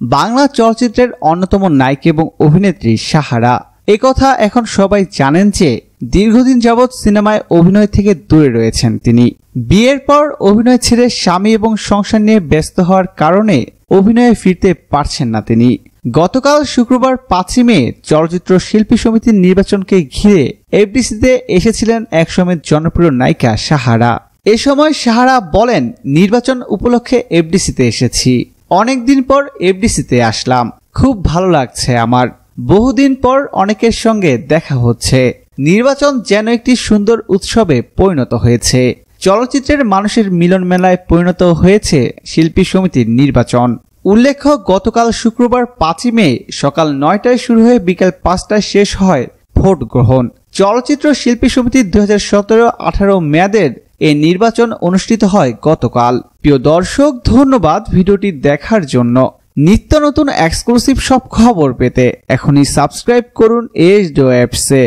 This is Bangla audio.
বাংলা চলচ্চিত্রের অন্যতম নায়িকা এবং অভিনেত্রী সাহারা। কথা এখন সবাই জানেন যে, দীর্ঘদিন যাবৎ সিনেমায় অভিনয় থেকে দূরে রয়েছেন তিনি। বিয়ের পর অভিনয় ছেড়ে স্বামী এবং সংসার নিয়ে ব্যস্ত হওয়ার কারণে অভিনয়ে ফিরতে পারছেন না তিনি। গতকাল শুক্রবার পাঁচই মে চলচ্চিত্র শিল্পী সমিতির নির্বাচনকে ঘিরে এফডিসিতে এসেছিলেন একসময়ের জনপ্রিয় নায়িকা সাহারা। এ সময় সাহারা বলেন, নির্বাচন উপলক্ষে এফডিসিতে এসেছি। অনেকদিন পর এফডিসিতে আসলাম। খুব ভালো লাগছে আমার। বহুদিন পর অনেকের সঙ্গে দেখা হচ্ছে। নির্বাচন যেন একটি সুন্দর উৎসবে পরিণত হয়েছে। চলচ্চিত্রের মানুষের মিলন মেলায় পরিণত হয়েছে শিল্পী সমিতির নির্বাচন। উল্লেখ্য, গতকাল শুক্রবার পাঁচই মে সকাল নয়টায় শুরু হয়ে বিকাল পাঁচটায় শেষ হয় ভোট গ্রহণ চলচ্চিত্র শিল্পী সমিতির দুই হাজার সতেরো আঠারো মেয়াদের এই নির্বাচন অনুষ্ঠিত হয় গতকাল। প্রিয় দর্শক, ধন্যবাদ ভিডিওটি দেখার জন্য। নিত্য নতুন এক্সক্লুসিভ সব খবর পেতে এখনই সাবস্ক্রাইব করুন এইচ ডো অ্যাপসে।